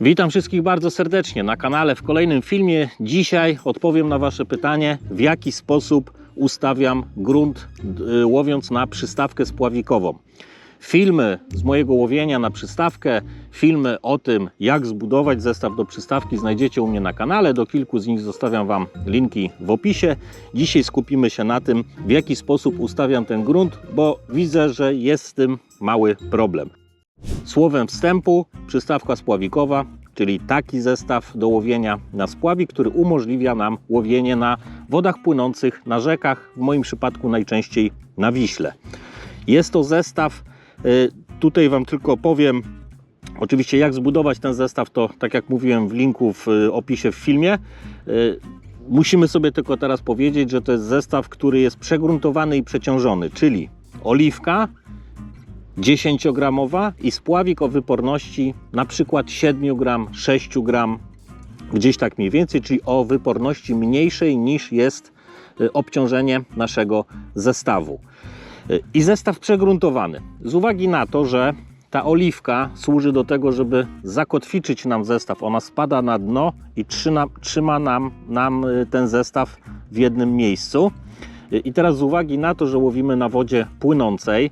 Witam wszystkich bardzo serdecznie na kanale. W kolejnym filmie dzisiaj odpowiem na Wasze pytanie, w jaki sposób ustawiam grunt y, łowiąc na przystawkę spławikową. Filmy z mojego łowienia na przystawkę, filmy o tym, jak zbudować zestaw do przystawki znajdziecie u mnie na kanale. Do kilku z nich zostawiam Wam linki w opisie. Dzisiaj skupimy się na tym, w jaki sposób ustawiam ten grunt, bo widzę, że jest z tym mały problem. Słowem wstępu, przystawka spławikowa, czyli taki zestaw do łowienia na spławik, który umożliwia nam łowienie na wodach płynących, na rzekach, w moim przypadku najczęściej na Wiśle. Jest to zestaw, y, tutaj Wam tylko powiem, oczywiście jak zbudować ten zestaw, to tak jak mówiłem w linku w y, opisie w filmie. y, Musimy sobie tylko teraz powiedzieć, że to jest zestaw, który jest przegruntowany i przeciążony, czyli oliwka, 10-gramowa i spławik o wyporności na przykład 7 gram, 6 gram, gdzieś tak mniej więcej, czyli o wyporności mniejszej niż jest y, obciążenie naszego zestawu. Y, I zestaw przegruntowany. Z uwagi na to, że ta oliwka służy do tego, żeby zakotwiczyć nam zestaw. Ona spada na dno i trzyma, nam, nam y, ten zestaw w jednym miejscu. I teraz z uwagi na to, że łowimy na wodzie płynącej,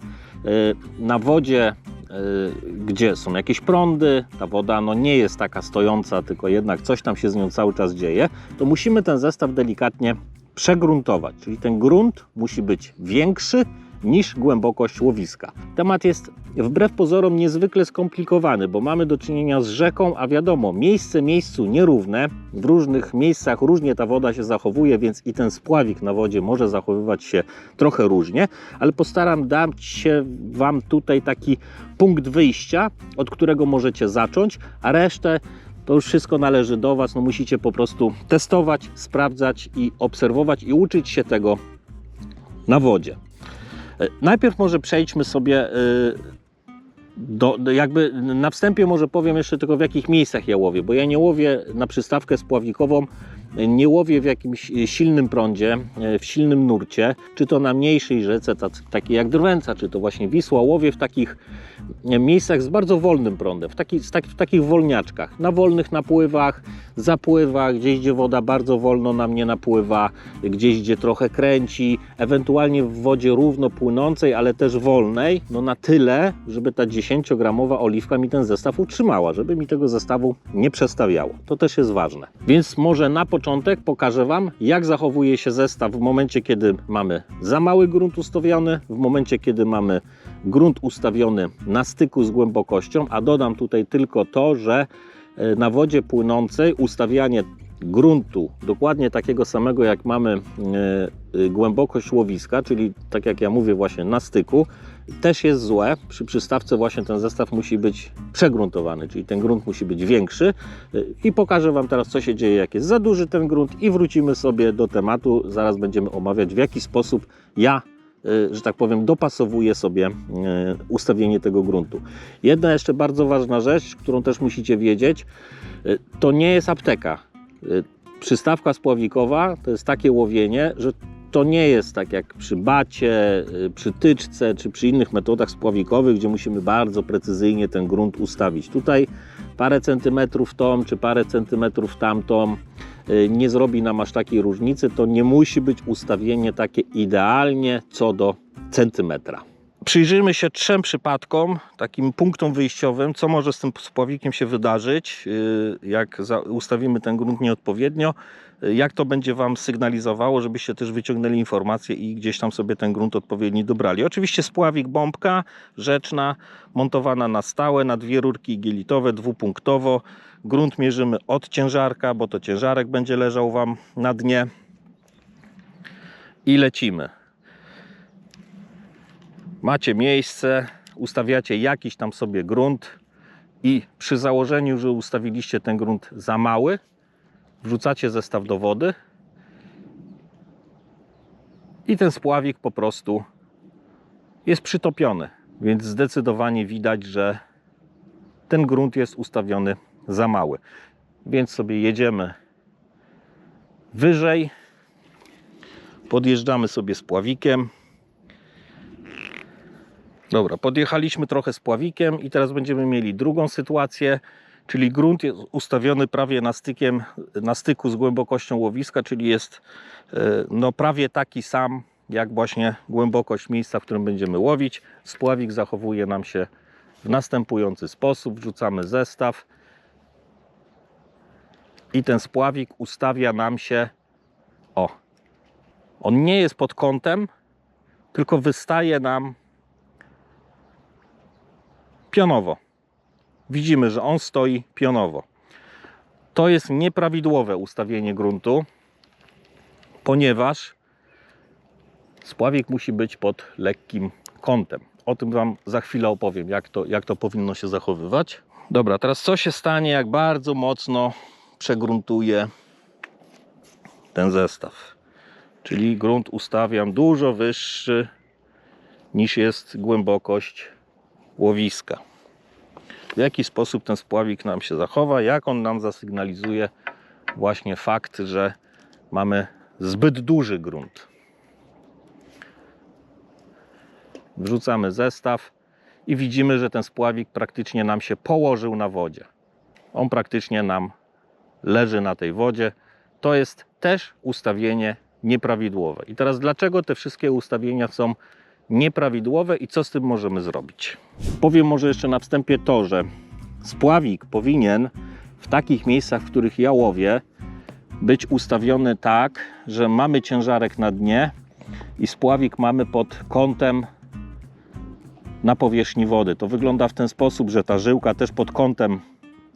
na wodzie, y, gdzie są jakieś prądy, ta woda no nie jest taka stojąca, tylko jednak coś tam się z nią cały czas dzieje, to musimy ten zestaw delikatnie przegruntować. Czyli ten grunt musi być większy niż głębokość łowiska. Temat jest wbrew pozorom niezwykle skomplikowany, bo mamy do czynienia z rzeką, a wiadomo, miejsce miejscu nierówne, w różnych miejscach różnie ta woda się zachowuje, więc i ten spławik na wodzie może zachowywać się trochę różnie, ale postaram dać się Wam tutaj taki punkt wyjścia, od którego możecie zacząć, a resztę to już wszystko należy do Was. No musicie po prostu testować, sprawdzać i obserwować i uczyć się tego na wodzie. E, Najpierw może przejdźmy sobie e, do, jakby na wstępie może powiem jeszcze tylko w jakich miejscach ja łowię, bo ja nie łowię na przystawkę spławikową, nie łowię w jakimś e, silnym prądzie, e, w silnym nurcie, czy to na mniejszej rzece, takiej jak Drwęca, czy to właśnie Wisła, łowię w takich e, miejscach z bardzo wolnym prądem, w, taki, tak, w takich wolniaczkach, na wolnych napływach, zapływach, gdzieś gdzie woda bardzo wolno na mnie napływa, gdzieś gdzie trochę kręci, ewentualnie w wodzie równo płynącej, ale też wolnej, no na tyle, żeby ta 10-gramowa oliwka mi ten zestaw utrzymała, żeby mi tego zestawu nie przestawiało. To też jest ważne. Więc może na początek pokażę Wam, jak zachowuje się zestaw w momencie, kiedy mamy za mały grunt ustawiony, w momencie, kiedy mamy grunt ustawiony na styku z głębokością, a dodam tutaj tylko to, że e, na wodzie płynącej ustawianie gruntu dokładnie takiego samego jak mamy e, e, głębokość łowiska, czyli tak jak ja mówię właśnie na styku, też jest złe. Przy przystawce właśnie ten zestaw musi być przegruntowany, czyli ten grunt musi być większy E, i pokażę Wam teraz co się dzieje jak jest za duży ten grunt i wrócimy sobie do tematu. Zaraz będziemy omawiać w jaki sposób ja że tak powiem, dopasowuję sobie ustawienie tego gruntu. Jedna jeszcze bardzo ważna rzecz, którą też musicie wiedzieć, to nie jest apteka. E, Przystawka spławikowa to jest takie łowienie, że to nie jest tak jak przy bacie, y, przy tyczce czy przy innych metodach spławikowych, gdzie musimy bardzo precyzyjnie ten grunt ustawić. Tutaj parę centymetrów tą czy parę centymetrów tamtą y, nie zrobi nam aż takiej różnicy. To nie musi być ustawienie takie idealnie co do centymetra. Przyjrzyjmy się trzem przypadkom, takim punktom wyjściowym, co może z tym spławikiem się wydarzyć, yy, jak ustawimy ten grunt nieodpowiednio, yy, jak to będzie Wam sygnalizowało, żebyście też wyciągnęli informacje i gdzieś tam sobie ten grunt odpowiedni dobrali. Oczywiście spławik bombka rzeczna, montowana na stałe, na dwie rurki igielitowe, dwupunktowo. Grunt mierzymy od ciężarka, bo to ciężarek będzie leżał Wam na dnie. I lecimy macie miejsce, ustawiacie jakiś tam sobie grunt i przy założeniu, że ustawiliście ten grunt za mały, wrzucacie zestaw do wody i ten spławik po prostu jest przytopiony, więc zdecydowanie widać, że ten grunt jest ustawiony za mały. Więc sobie jedziemy wyżej, podjeżdżamy sobie spławikiem. Dobra, podjechaliśmy trochę z pławikiem i teraz będziemy mieli drugą sytuację. czyli grunt jest ustawiony prawie na, stykiem, na styku z głębokością łowiska, czyli jest e, no, prawie taki sam jak właśnie głębokość miejsca, w którym będziemy łowić. Spławik zachowuje nam się w następujący sposób. Wrzucamy zestaw i ten spławik ustawia nam się o. On nie jest pod kątem, tylko wystaje nam pionowo. Widzimy, że on stoi pionowo. To jest nieprawidłowe ustawienie gruntu, ponieważ spławik musi być pod lekkim kątem. O tym Wam za chwilę opowiem, jak to, jak to powinno się zachowywać. Dobra, teraz co się stanie, jak bardzo mocno przegruntuję ten zestaw. Czyli grunt ustawiam dużo wyższy niż jest głębokość łowiska. W jaki sposób ten spławik nam się zachowa, jak on nam zasygnalizuje właśnie fakt, że mamy zbyt duży grunt. Wrzucamy zestaw i widzimy, że ten spławik praktycznie nam się położył na wodzie. On praktycznie nam leży na tej wodzie. To jest też ustawienie nieprawidłowe. I teraz dlaczego te wszystkie ustawienia są nieprawidłowe i co z tym możemy zrobić? Powiem może jeszcze na wstępie to, że spławik powinien w takich miejscach, w których ja łowię, być ustawiony tak, że mamy ciężarek na dnie i spławik mamy pod kątem na powierzchni wody. To wygląda w ten sposób, że ta żyłka też pod kątem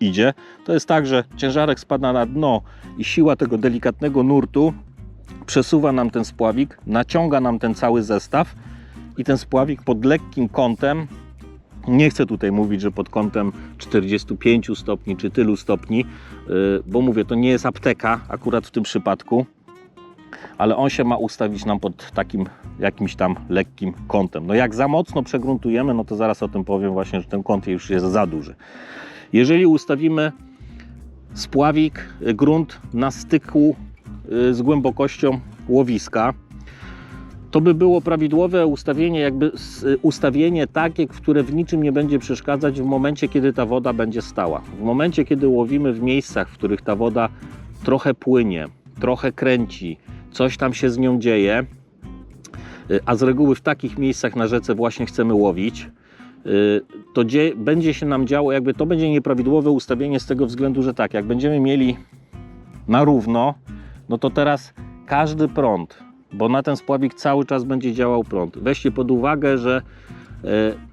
idzie. To jest tak, że ciężarek spada na dno i siła tego delikatnego nurtu przesuwa nam ten spławik, naciąga nam ten cały zestaw i ten spławik pod lekkim kątem, nie chcę tutaj mówić, że pod kątem 45 stopni czy tylu stopni, yy, bo mówię, to nie jest apteka akurat w tym przypadku, ale on się ma ustawić nam pod takim jakimś tam lekkim kątem. No jak za mocno przegruntujemy, no to zaraz o tym powiem właśnie, że ten kąt już jest za duży. Jeżeli ustawimy spławik, y, grunt na styku y, z głębokością łowiska, to by było prawidłowe ustawienie, jakby ustawienie takie, które w niczym nie będzie przeszkadzać w momencie, kiedy ta woda będzie stała. W momencie, kiedy łowimy w miejscach, w których ta woda trochę płynie, trochę kręci, coś tam się z nią dzieje, y, a z reguły w takich miejscach na rzece właśnie chcemy łowić, y, to dzie- będzie się nam działo, jakby to będzie nieprawidłowe ustawienie z tego względu, że tak, jak będziemy mieli na równo, no to teraz każdy prąd, bo na ten spławik cały czas będzie działał prąd. Weźcie pod uwagę, że e,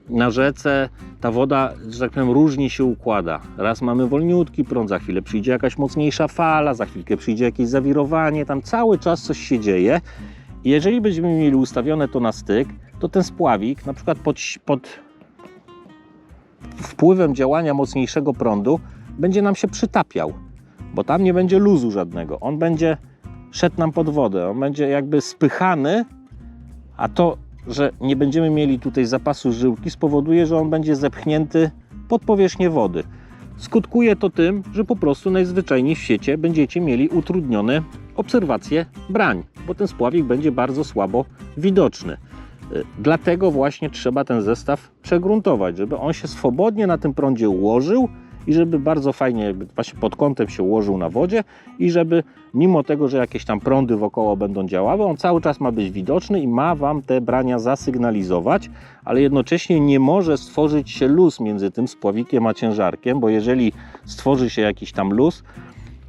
na rzece ta woda, że tak powiem, różnie się układa. Raz mamy wolniutki prąd, za chwilę przyjdzie jakaś mocniejsza fala, za chwilkę przyjdzie jakieś zawirowanie, tam cały czas coś się dzieje. Jeżeli będziemy mieli ustawione to na styk, to ten spławik, na przykład pod, pod wpływem działania mocniejszego prądu, będzie nam się przytapiał, bo tam nie będzie luzu żadnego. On będzie szedł nam pod wodę, on będzie jakby spychany, a to, że nie będziemy mieli tutaj zapasu żyłki, spowoduje, że on będzie zepchnięty pod powierzchnię wody. Skutkuje to tym, że po prostu najzwyczajniej w świecie będziecie mieli utrudnione obserwacje brań, bo ten spławik będzie bardzo słabo widoczny. Y, Dlatego właśnie trzeba ten zestaw przegruntować, żeby on się swobodnie na tym prądzie ułożył i żeby bardzo fajnie właśnie pod kątem się ułożył na wodzie i żeby mimo tego, że jakieś tam prądy wokoło będą działały, on cały czas ma być widoczny i ma Wam te brania zasygnalizować, ale jednocześnie nie może stworzyć się luz między tym spławikiem a ciężarkiem, bo jeżeli stworzy się jakiś tam luz,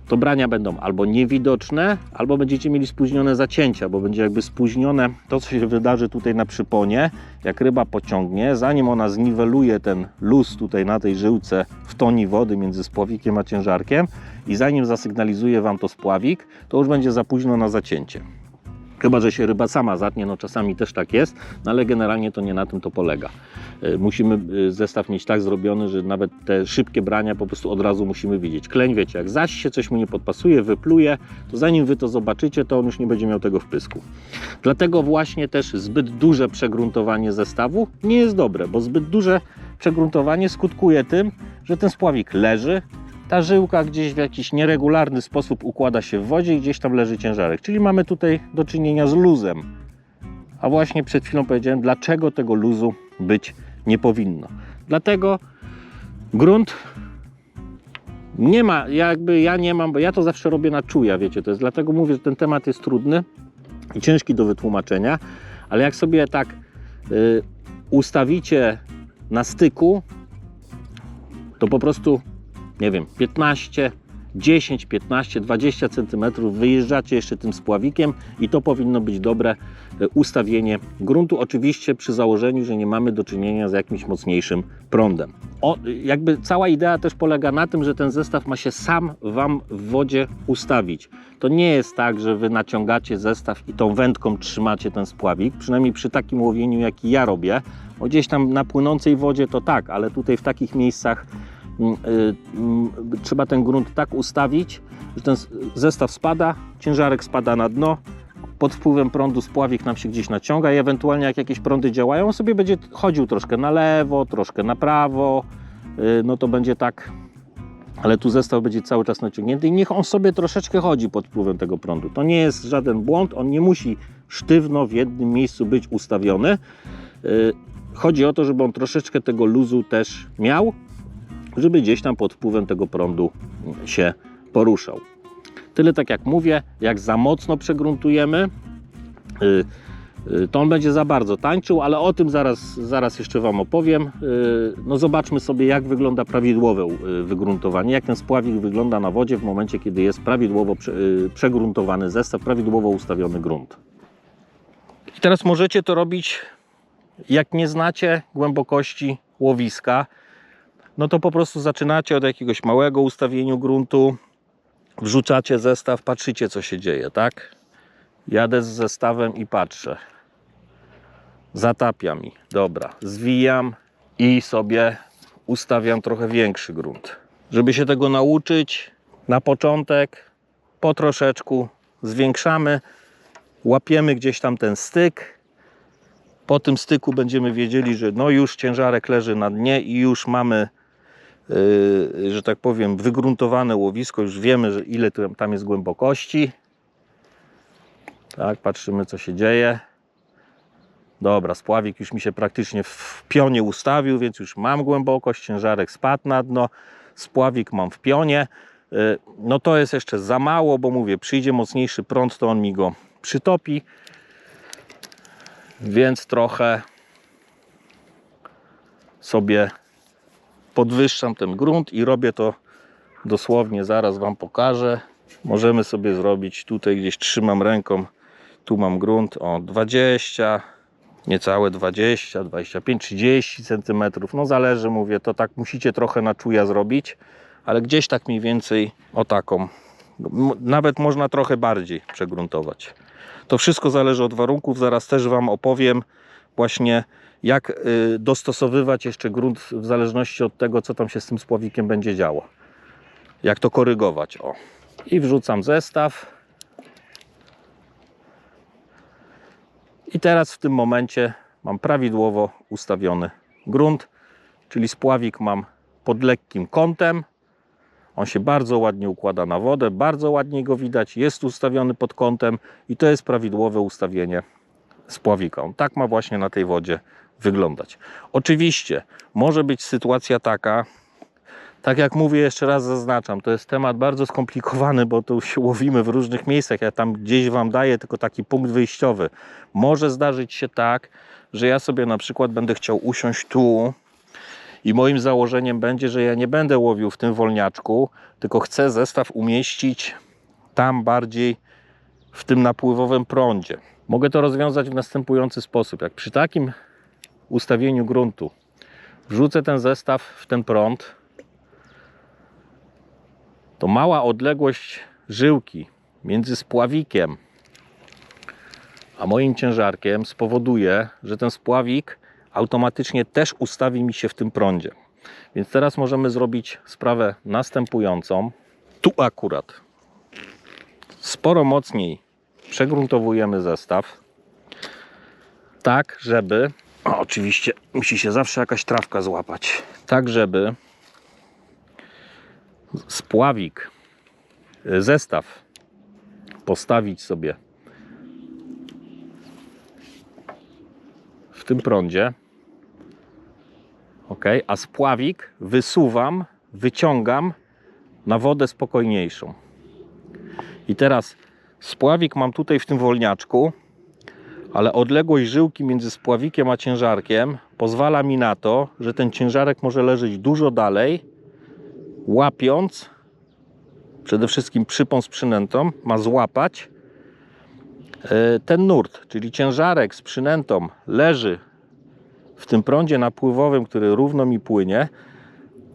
to brania będą albo niewidoczne, albo będziecie mieli spóźnione zacięcia, bo będzie jakby spóźnione to, co się wydarzy tutaj na przyponie, jak ryba pociągnie, zanim ona zniweluje ten luz tutaj na tej żyłce w toni wody między spławikiem a ciężarkiem i zanim zasygnalizuje Wam to spławik, to już będzie za późno na zacięcie. Chyba, że się ryba sama zatnie, no czasami też tak jest, no ale generalnie to nie na tym to polega. Y, Musimy y, zestaw mieć tak zrobiony, że nawet te szybkie brania po prostu od razu musimy widzieć. Kleń, wiecie, jak zaś się coś mu nie podpasuje, wypluje, to zanim Wy to zobaczycie, to on już nie będzie miał tego wpysku. Dlatego właśnie też zbyt duże przegruntowanie zestawu nie jest dobre, bo zbyt duże przegruntowanie skutkuje tym, że ten spławik leży, ta żyłka gdzieś w jakiś nieregularny sposób układa się w wodzie i gdzieś tam leży ciężarek. Czyli mamy tutaj do czynienia z luzem. A właśnie przed chwilą powiedziałem, dlaczego tego luzu być nie powinno. Dlatego grunt Nie ma, jakby ja nie mam, bo ja to zawsze robię na czuja, wiecie, to jest dlatego mówię, że ten temat jest trudny i ciężki do wytłumaczenia, ale jak sobie tak y, ustawicie na styku, to po prostu, nie wiem, 15, 10, 15, 20 cm wyjeżdżacie jeszcze tym spławikiem i to powinno być dobre y, ustawienie gruntu, oczywiście przy założeniu, że nie mamy do czynienia z jakimś mocniejszym prądem. O, jakby cała idea też polega na tym, że ten zestaw ma się sam Wam w wodzie ustawić. To nie jest tak, że Wy naciągacie zestaw i tą wędką trzymacie ten spławik, przynajmniej przy takim łowieniu, jaki ja robię. Bo gdzieś tam na płynącej wodzie to tak, ale tutaj w takich miejscach trzeba ten grunt tak ustawić, że ten zestaw spada, ciężarek spada na dno, pod wpływem prądu spławik nam się gdzieś naciąga i ewentualnie jak jakieś prądy działają, on sobie będzie chodził troszkę na lewo, troszkę na prawo, y, no to będzie tak, ale tu zestaw będzie cały czas naciągnięty i niech on sobie troszeczkę chodzi pod wpływem tego prądu. To nie jest żaden błąd, on nie musi sztywno w jednym miejscu być ustawiony. Y, Chodzi o to, żeby on troszeczkę tego luzu też miał, żeby gdzieś tam pod wpływem tego prądu się poruszał. Tyle tak jak mówię, jak za mocno przegruntujemy, y, y, to on będzie za bardzo tańczył, ale o tym zaraz, zaraz jeszcze Wam opowiem. Y, No zobaczmy sobie, jak wygląda prawidłowe wygruntowanie, jak ten spławik wygląda na wodzie w momencie, kiedy jest prawidłowo prze- przegruntowany zestaw, prawidłowo ustawiony grunt. I teraz możecie to robić, jak nie znacie głębokości łowiska, no to po prostu zaczynacie od jakiegoś małego ustawienia gruntu, wrzucacie zestaw, patrzycie co się dzieje, tak? Jadę z zestawem i patrzę. Zatapia mi. Dobra, zwijam i sobie ustawiam trochę większy grunt. Żeby się tego nauczyć, na początek po troszeczku zwiększamy, łapiemy gdzieś tam ten styk. Po tym styku będziemy wiedzieli, że no już ciężarek leży na dnie i już mamy że tak powiem, wygruntowane łowisko, już wiemy, ile tam jest głębokości. Tak, patrzymy co się dzieje. Dobra, spławik już mi się praktycznie w pionie ustawił, więc już mam głębokość, ciężarek spadł na dno, spławik mam w pionie. Yy, No to jest jeszcze za mało, bo mówię, przyjdzie mocniejszy prąd, to on mi go przytopi. Więc trochę sobie podwyższam ten grunt i robię to dosłownie, zaraz Wam pokażę. Możemy sobie zrobić, tutaj gdzieś trzymam ręką, tu mam grunt o 20, niecałe 20, 25, 30 cm. No zależy, mówię, to tak musicie trochę na czuja zrobić, ale gdzieś tak mniej więcej o taką. Nawet można trochę bardziej przegruntować. To wszystko zależy od warunków, zaraz też Wam opowiem właśnie jak y, dostosowywać jeszcze grunt w zależności od tego, co tam się z tym spławikiem będzie działo. Jak to korygować. O. I wrzucam zestaw. I teraz w tym momencie mam prawidłowo ustawiony grunt, czyli spławik mam pod lekkim kątem. On się bardzo ładnie układa na wodę, bardzo ładnie go widać, jest ustawiony pod kątem i to jest prawidłowe ustawienie spławika. On tak ma właśnie na tej wodzie wyglądać. Oczywiście może być sytuacja taka, tak jak mówię, jeszcze raz zaznaczam, to jest temat bardzo skomplikowany, bo tu się łowimy w różnych miejscach. Ja tam gdzieś Wam daję tylko taki punkt wyjściowy. Może zdarzyć się tak, że ja sobie na przykład będę chciał usiąść tu i moim założeniem będzie, że ja nie będę łowił w tym wolniaczku, tylko chcę zestaw umieścić tam bardziej w tym napływowym prądzie. Mogę to rozwiązać w następujący sposób. Jak przy takim ustawieniu gruntu wrzucę ten zestaw w ten prąd, to mała odległość żyłki między spławikiem a moim ciężarkiem spowoduje, że ten spławik automatycznie też ustawi mi się w tym prądzie. Więc teraz możemy zrobić sprawę następującą. Tu akurat sporo mocniej przegruntowujemy zestaw, tak żeby, o, oczywiście musi się zawsze jakaś trawka złapać, tak żeby spławik, y, zestaw postawić sobie w tym prądzie, ok, a spławik wysuwam, wyciągam na wodę spokojniejszą. I teraz spławik mam tutaj w tym wolniaczku, ale odległość żyłki między spławikiem a ciężarkiem pozwala mi na to, że ten ciężarek może leżeć dużo dalej, łapiąc, przede wszystkim przypą z przynętą, ma złapać e, ten nurt, czyli ciężarek z przynętą leży w tym prądzie napływowym, który równo mi płynie,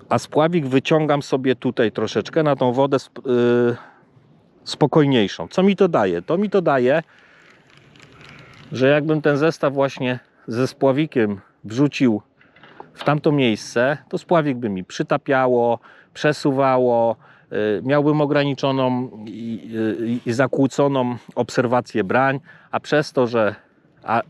a spławik wyciągam sobie tutaj troszeczkę na tą wodę y, spokojniejszą. Co mi to daje? To mi to daje, że jakbym ten zestaw właśnie ze spławikiem wrzucił w tamto miejsce, to spławik by mi przytapiało, przesuwało, y, miałbym ograniczoną i, i, i zakłóconą obserwację brań, a przez to, że a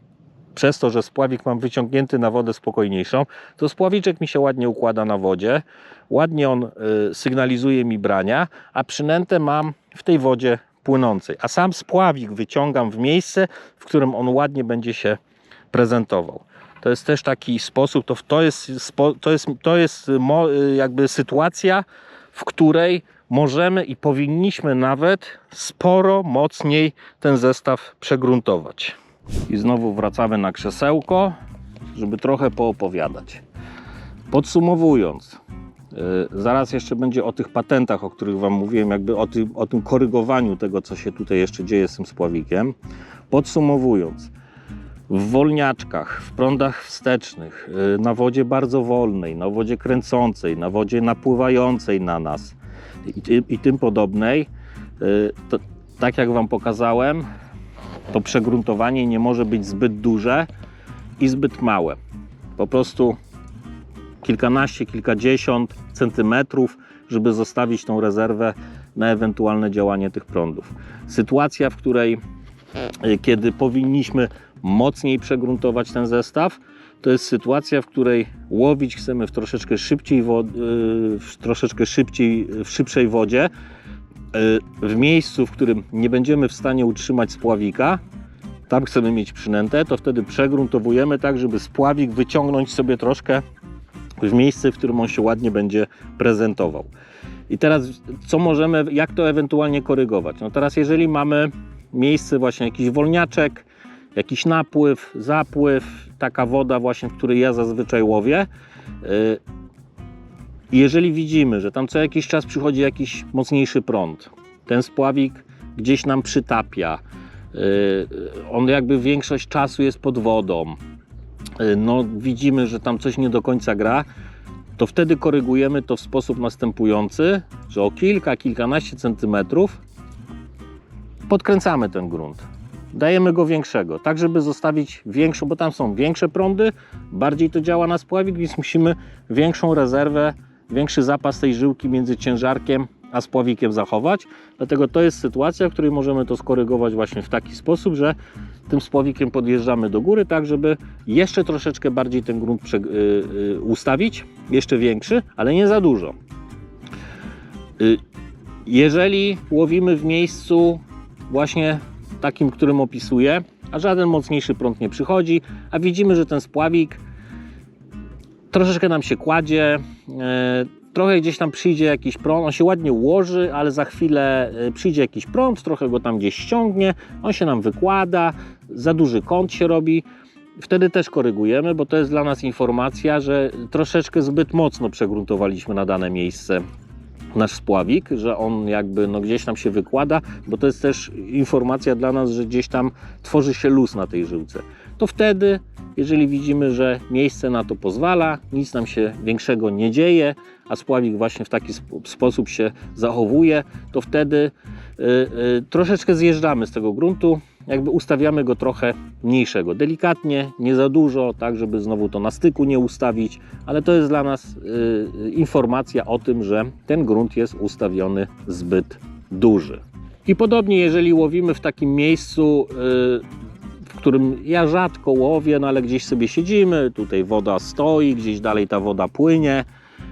przez to, że spławik mam wyciągnięty na wodę spokojniejszą, to spławiczek mi się ładnie układa na wodzie, ładnie on y, sygnalizuje mi brania, a przynętę mam w tej wodzie płynącej, a sam spławik wyciągam w miejsce, w którym on ładnie będzie się prezentował. To jest też taki sposób, to, to jest, to jest, to jest jakby sytuacja, w której możemy i powinniśmy nawet sporo mocniej ten zestaw przegruntować. I znowu wracamy na krzesełko, żeby trochę poopowiadać. Podsumowując, zaraz jeszcze będzie o tych patentach, o których Wam mówiłem, jakby o tym, o tym korygowaniu tego, co się tutaj jeszcze dzieje z tym spławikiem. Podsumowując, w wolniaczkach, w prądach wstecznych, yy, na wodzie bardzo wolnej, na wodzie kręcącej, na wodzie napływającej na nas i, i tym podobnej, yy, to, tak jak Wam pokazałem, to przegruntowanie nie może być zbyt duże i zbyt małe. Po prostu kilkanaście, kilkadziesiąt centymetrów, żeby zostawić tą rezerwę na ewentualne działanie tych prądów. Sytuacja, w której y, kiedy powinniśmy mocniej przegruntować ten zestaw, to jest sytuacja, w której łowić chcemy w troszeczkę szybciej, y, w troszeczkę szybciej, w szybszej wodzie, y, w miejscu, w którym nie będziemy w stanie utrzymać spławika, tam chcemy mieć przynętę, to wtedy przegruntowujemy tak, żeby spławik wyciągnąć sobie troszkę w miejsce, w którym on się ładnie będzie prezentował. I teraz co możemy, jak to ewentualnie korygować? No teraz jeżeli mamy miejsce właśnie jakiś wolniaczek, jakiś napływ, zapływ, taka woda właśnie, w której ja zazwyczaj łowię, y, jeżeli widzimy, że tam co jakiś czas przychodzi jakiś mocniejszy prąd, ten spławik gdzieś nam przytapia, yy, on jakby większość czasu jest pod wodą, no widzimy, że tam coś nie do końca gra, to wtedy korygujemy to w sposób następujący, że o kilka, kilkanaście centymetrów podkręcamy ten grunt. Dajemy go większego, tak żeby zostawić większą, bo tam są większe prądy, bardziej to działa na spławik, więc musimy większą rezerwę, większy zapas tej żyłki między ciężarkiem a spławikiem zachować. Dlatego to jest sytuacja, w której możemy to skorygować właśnie w taki sposób, że tym spławikiem podjeżdżamy do góry, tak żeby jeszcze troszeczkę bardziej ten grunt y, y, ustawić, jeszcze większy, ale nie za dużo. Y, jeżeli łowimy w miejscu właśnie takim, którym opisuję, a żaden mocniejszy prąd nie przychodzi, a widzimy, że ten spławik troszeczkę nam się kładzie, e, trochę gdzieś tam przyjdzie jakiś prąd, on się ładnie ułoży, ale za chwilę e, przyjdzie jakiś prąd, trochę go tam gdzieś ściągnie, on się nam wykłada, za duży kąt się robi. Wtedy też korygujemy, bo to jest dla nas informacja, że troszeczkę zbyt mocno przegruntowaliśmy na dane miejsce nasz spławik, że on jakby no gdzieś tam się wykłada, bo to jest też informacja dla nas, że gdzieś tam tworzy się luz na tej żyłce. To wtedy, jeżeli widzimy, że miejsce na to pozwala, nic nam się większego nie dzieje, a spławik właśnie w taki sp- sposób się zachowuje, to wtedy y, y, troszeczkę zjeżdżamy z tego gruntu, jakby ustawiamy go trochę mniejszego, delikatnie, nie za dużo, tak żeby znowu to na styku nie ustawić, ale to jest dla nas y, y, informacja o tym, że ten grunt jest ustawiony zbyt duży. I podobnie, jeżeli łowimy w takim miejscu, y, którym ja rzadko łowię, no ale gdzieś sobie siedzimy, tutaj woda stoi, gdzieś dalej ta woda płynie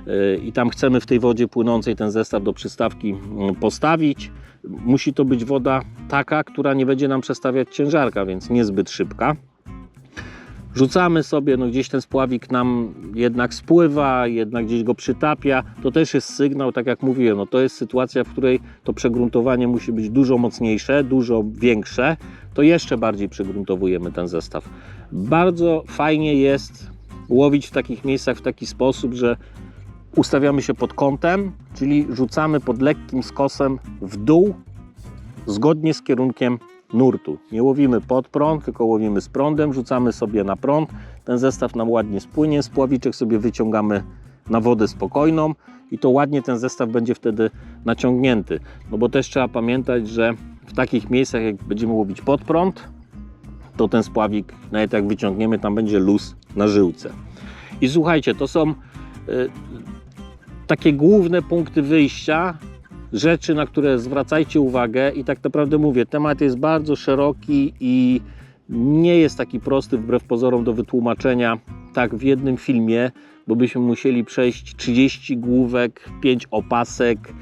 y, i tam chcemy w tej wodzie płynącej ten zestaw do przystawki mm, postawić. Musi to być woda taka, która nie będzie nam przestawiać ciężarka, więc niezbyt szybka. Rzucamy sobie, no gdzieś ten spławik nam jednak spływa, jednak gdzieś go przytapia, to też jest sygnał, tak jak mówiłem, no to jest sytuacja, w której to przegruntowanie musi być dużo mocniejsze, dużo większe, to jeszcze bardziej przegruntowujemy ten zestaw. Bardzo fajnie jest łowić w takich miejscach w taki sposób, że ustawiamy się pod kątem, czyli rzucamy pod lekkim skosem w dół, zgodnie z kierunkiem nurtu. Nie łowimy pod prąd, tylko łowimy z prądem, rzucamy sobie na prąd. Ten zestaw nam ładnie spłynie, spławiczek sobie wyciągamy na wodę spokojną i to ładnie ten zestaw będzie wtedy naciągnięty. No bo też trzeba pamiętać, że w takich miejscach, jak będziemy łowić pod prąd, to ten spławik, nawet jak wyciągniemy, tam będzie luz na żyłce. I słuchajcie, to są y, takie główne punkty wyjścia, rzeczy, na które zwracajcie uwagę. I tak naprawdę mówię, temat jest bardzo szeroki i nie jest taki prosty wbrew pozorom do wytłumaczenia tak w jednym filmie, bo byśmy musieli przejść 30 główek, 5 opasek,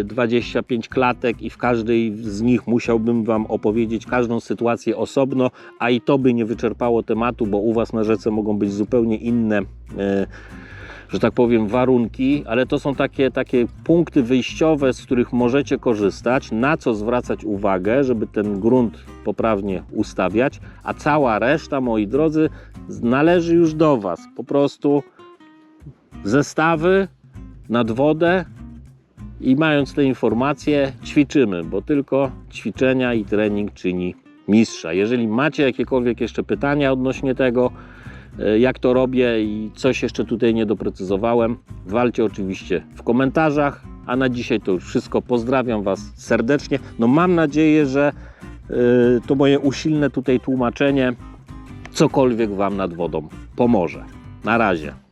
y, 25 klatek i w każdej z nich musiałbym Wam opowiedzieć każdą sytuację osobno, a i to by nie wyczerpało tematu, bo u Was na rzece mogą być zupełnie inne y, że tak powiem, warunki, ale to są takie, takie punkty wyjściowe, z których możecie korzystać, na co zwracać uwagę, żeby ten grunt poprawnie ustawiać, a cała reszta, moi drodzy, należy już do Was. Po prostu zestawy nad wodę i mając te informacje, ćwiczymy, bo tylko ćwiczenia i trening czyni mistrza. Jeżeli macie jakiekolwiek jeszcze pytania odnośnie tego, jak to robię i coś jeszcze tutaj nie doprecyzowałem, walcie oczywiście w komentarzach. A na dzisiaj to już wszystko. Pozdrawiam Was serdecznie. No mam nadzieję, że e, to moje usilne tutaj tłumaczenie cokolwiek Wam nad wodą pomoże. Na razie.